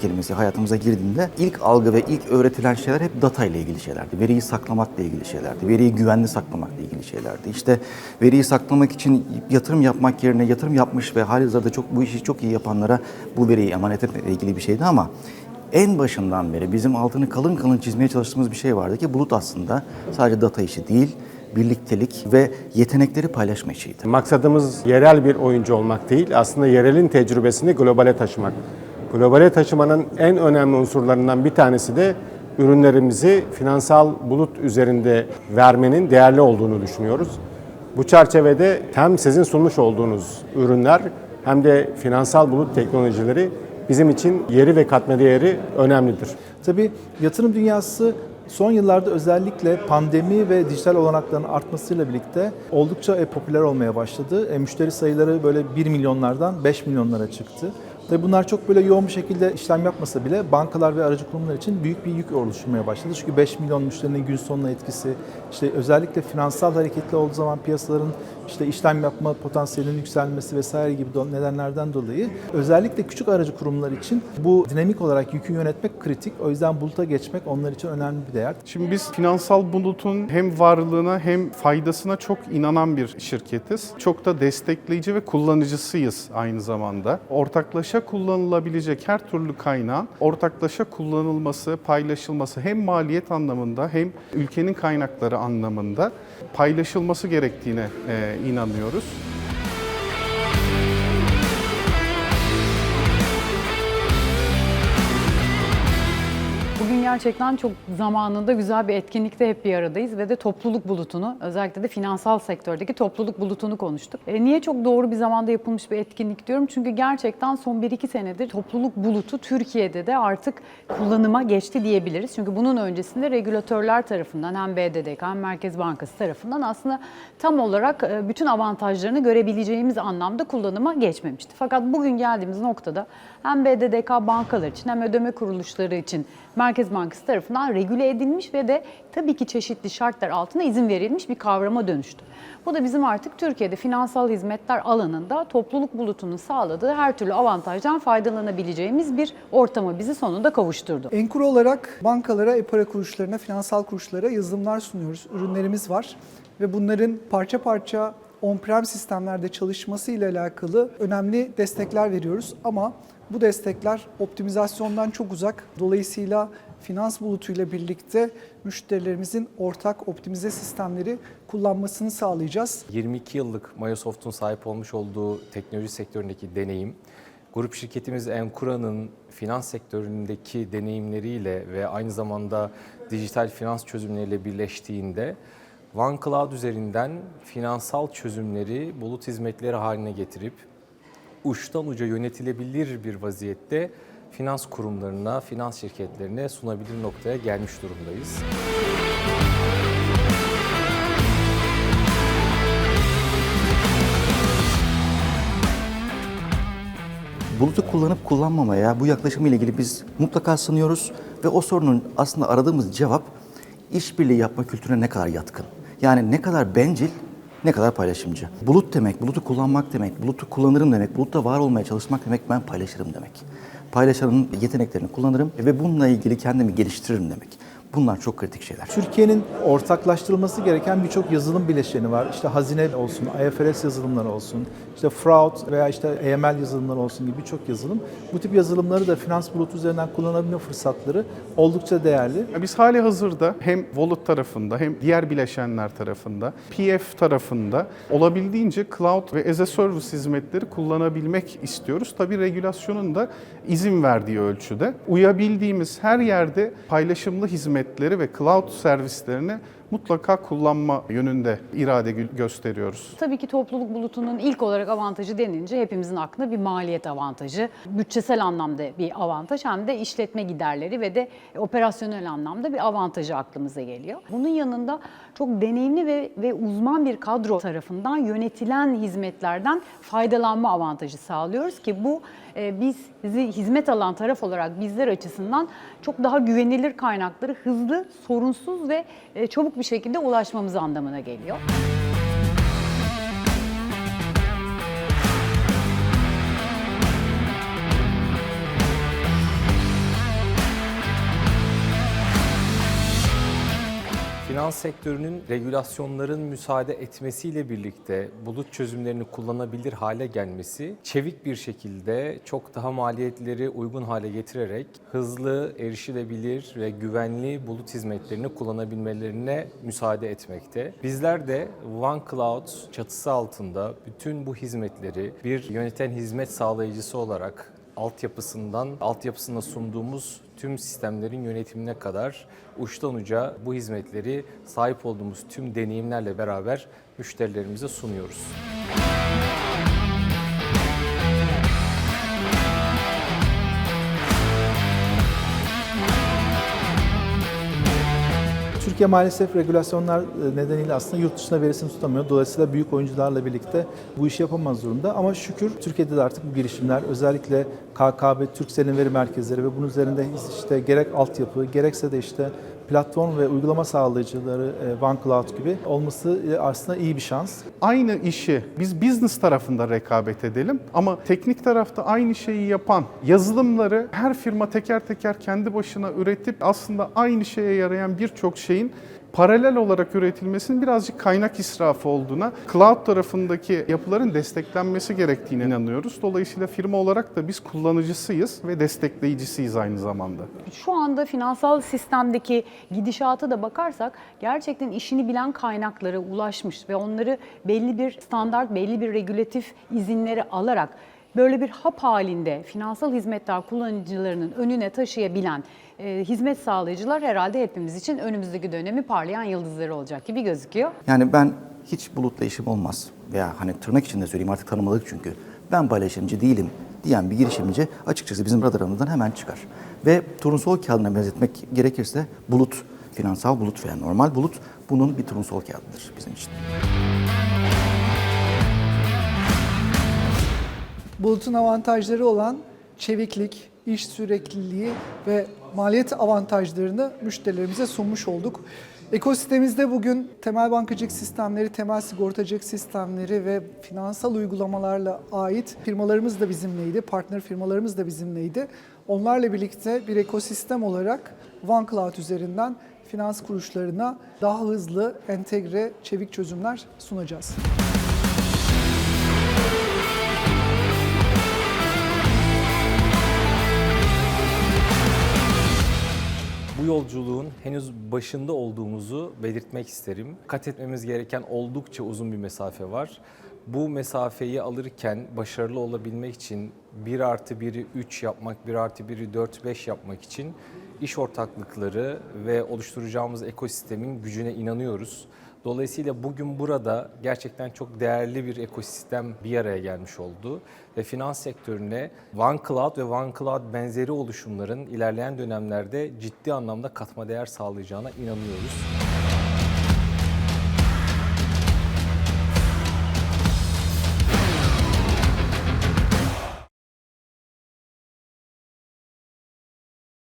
kelimesi hayatımıza girdiğinde ilk algı ve ilk öğretilen şeyler hep data ile ilgili şeylerdi. Veriyi saklamakla ilgili şeylerdi. Veriyi güvenli saklamakla ilgili şeylerdi. İşte veriyi saklamak için yatırım yapmak yerine yatırım yapmış ve halihazırda çok bu işi çok iyi yapanlara bu veriyi emanet etmekle ilgili bir şeydi ama en başından beri bizim altını kalın kalın çizmeye çalıştığımız bir şey vardı ki bulut aslında sadece data işi değil, birliktelik ve yetenekleri paylaşma işiydi. Maksadımız yerel bir oyuncu olmak değil, aslında yerelin tecrübesini globale taşımak. Globale taşımanın en önemli unsurlarından bir tanesi de ürünlerimizi finansal bulut üzerinde vermenin değerli olduğunu düşünüyoruz. Bu çerçevede hem sizin sunmuş olduğunuz ürünler hem de finansal bulut teknolojileri bizim için yeri ve katma değeri önemlidir. Tabii yatırım dünyası son yıllarda özellikle pandemi ve dijital olanakların artmasıyla birlikte oldukça e, popüler olmaya başladı. E, müşteri sayıları böyle 1 milyonlardan 5 milyonlara çıktı. Tabii bunlar çok böyle yoğun bir şekilde işlem yapmasa bile bankalar ve aracı kurumlar için büyük bir yük oluşturmaya başladı. Çünkü 5 milyon müşterinin gün sonuna etkisi, işte özellikle finansal hareketli olduğu zaman piyasaların işte işlem yapma potansiyelinin yükselmesi vesaire gibi nedenlerden dolayı özellikle küçük aracı kurumlar için bu dinamik olarak yükü yönetmek kritik. O yüzden buluta geçmek onlar için önemli bir değer. Şimdi biz finansal bulutun hem varlığına hem faydasına çok inanan bir şirketiz. Çok da destekleyici ve kullanıcısıyız aynı zamanda. Ortaklaşa kullanılabilecek her türlü kaynağın ortaklaşa kullanılması, paylaşılması hem maliyet anlamında hem ülkenin kaynakları anlamında paylaşılması gerektiğine e, inanıyoruz. Gerçekten çok zamanında güzel bir etkinlikte hep bir aradayız ve de topluluk bulutunu, özellikle de finansal sektördeki topluluk bulutunu konuştuk. E, niye çok doğru bir zamanda yapılmış bir etkinlik diyorum? Çünkü gerçekten son 1-2 senedir topluluk bulutu Türkiye'de de artık kullanıma geçti diyebiliriz. Çünkü bunun öncesinde regülatörler tarafından hem BDDK hem Merkez Bankası tarafından aslında tam olarak e, bütün avantajlarını görebileceğimiz anlamda kullanıma geçmemişti. Fakat bugün geldiğimiz noktada hem BDDK bankalar için hem ödeme kuruluşları için Merkez Bankası tarafından regüle edilmiş ve de tabii ki çeşitli şartlar altında izin verilmiş bir kavrama dönüştü. Bu da bizim artık Türkiye'de finansal hizmetler alanında topluluk bulutunun sağladığı her türlü avantajdan faydalanabileceğimiz bir ortama bizi sonunda kavuşturdu. Enkur olarak bankalara, e-para kuruluşlarına, finansal kuruluşlara yazılımlar sunuyoruz. Ürünlerimiz var ve bunların parça parça on-prem sistemlerde çalışması ile alakalı önemli destekler veriyoruz ama bu destekler optimizasyondan çok uzak. Dolayısıyla finans bulutuyla birlikte müşterilerimizin ortak optimize sistemleri kullanmasını sağlayacağız. 22 yıllık Microsoft'un sahip olmuş olduğu teknoloji sektöründeki deneyim, grup şirketimiz Enkura'nın finans sektöründeki deneyimleriyle ve aynı zamanda dijital finans çözümleriyle birleştiğinde OneCloud üzerinden finansal çözümleri bulut hizmetleri haline getirip uçtan uca yönetilebilir bir vaziyette finans kurumlarına, finans şirketlerine sunabilir noktaya gelmiş durumdayız. Bulutu kullanıp kullanmamaya bu yaklaşımı ile ilgili biz mutlaka sınıyoruz ve o sorunun aslında aradığımız cevap işbirliği yapma kültürüne ne kadar yatkın. Yani ne kadar bencil, ne kadar paylaşımcı. Bulut demek, bulutu kullanmak demek, bulutu kullanırım demek, bulutta var olmaya çalışmak demek, ben paylaşırım demek. Paylaşanın yeteneklerini kullanırım ve bununla ilgili kendimi geliştiririm demek. Bunlar çok kritik şeyler. Türkiye'nin ortaklaştırılması gereken birçok yazılım bileşeni var. İşte hazine olsun, IFRS yazılımları olsun, işte fraud veya işte AML yazılımları olsun gibi birçok yazılım. Bu tip yazılımları da finans bulutu üzerinden kullanabilme fırsatları oldukça değerli. Biz hali hazırda hem Wallet tarafında hem diğer bileşenler tarafında, PF tarafında olabildiğince cloud ve as a service hizmetleri kullanabilmek istiyoruz. Tabii regülasyonun da izin verdiği ölçüde. Uyabildiğimiz her yerde paylaşımlı hizmetleri ve cloud servislerini mutlaka kullanma yönünde irade gö- gösteriyoruz. Tabii ki topluluk bulutunun ilk olarak avantajı denince hepimizin aklına bir maliyet avantajı, bütçesel anlamda bir avantaj hem de işletme giderleri ve de operasyonel anlamda bir avantajı aklımıza geliyor. Bunun yanında çok deneyimli ve, ve uzman bir kadro tarafından yönetilen hizmetlerden faydalanma avantajı sağlıyoruz ki bu e, biz hizmet alan taraf olarak bizler açısından çok daha güvenilir kaynakları hızlı, sorunsuz ve e, çabuk bir şekilde ulaşmamız anlamına geliyor. Finans sektörünün regülasyonların müsaade etmesiyle birlikte bulut çözümlerini kullanabilir hale gelmesi, çevik bir şekilde çok daha maliyetleri uygun hale getirerek hızlı, erişilebilir ve güvenli bulut hizmetlerini kullanabilmelerine müsaade etmekte. Bizler de OneCloud çatısı altında bütün bu hizmetleri bir yöneten hizmet sağlayıcısı olarak altyapısından, altyapısında sunduğumuz tüm sistemlerin yönetimine kadar uçtan uca bu hizmetleri sahip olduğumuz tüm deneyimlerle beraber müşterilerimize sunuyoruz. Türkiye maalesef regülasyonlar e, nedeniyle aslında yurt dışına verisini tutamıyor. Dolayısıyla büyük oyuncularla birlikte bu işi yapamaz durumda. Ama şükür Türkiye'de de artık bu girişimler özellikle KKB, Turkcell'in veri merkezleri ve bunun üzerinde işte gerek altyapı gerekse de işte platform ve uygulama sağlayıcıları e, OneCloud gibi olması e, aslında iyi bir şans. Aynı işi biz business tarafında rekabet edelim ama teknik tarafta aynı şeyi yapan yazılımları her firma teker teker kendi başına üretip aslında aynı şeye yarayan birçok şeyin paralel olarak üretilmesinin birazcık kaynak israfı olduğuna, cloud tarafındaki yapıların desteklenmesi gerektiğine inanıyoruz. Dolayısıyla firma olarak da biz kullanıcısıyız ve destekleyicisiyiz aynı zamanda. Şu anda finansal sistemdeki gidişata da bakarsak gerçekten işini bilen kaynaklara ulaşmış ve onları belli bir standart, belli bir regülatif izinleri alarak böyle bir hap halinde finansal hizmetler kullanıcılarının önüne taşıyabilen e, hizmet sağlayıcılar herhalde hepimiz için önümüzdeki dönemi parlayan yıldızları olacak gibi gözüküyor. Yani ben hiç bulutla işim olmaz veya hani tırnak içinde söyleyeyim artık tanımadık çünkü ben paylaşımcı değilim diyen bir girişimci açıkçası bizim radarımızdan hemen çıkar. Ve turunsul kağıdına benzetmek gerekirse bulut, finansal bulut veya normal bulut bunun bir turunsul kağıdıdır bizim için. Bulutun avantajları olan çeviklik, iş sürekliliği ve maliyet avantajlarını müşterilerimize sunmuş olduk. Ekosistemimizde bugün temel bankacılık sistemleri, temel sigortacılık sistemleri ve finansal uygulamalarla ait firmalarımız da bizimleydi, partner firmalarımız da bizimleydi. Onlarla birlikte bir ekosistem olarak OneCloud üzerinden finans kuruluşlarına daha hızlı, entegre, çevik çözümler sunacağız. Yolculuğun henüz başında olduğumuzu belirtmek isterim. Kat etmemiz gereken oldukça uzun bir mesafe var. Bu mesafeyi alırken başarılı olabilmek için 1 artı 1'i 3 yapmak, 1 artı 1'i 4, 5 yapmak için iş ortaklıkları ve oluşturacağımız ekosistemin gücüne inanıyoruz. Dolayısıyla bugün burada gerçekten çok değerli bir ekosistem bir araya gelmiş oldu ve finans sektörüne OneCloud ve OneCloud benzeri oluşumların ilerleyen dönemlerde ciddi anlamda katma değer sağlayacağına inanıyoruz.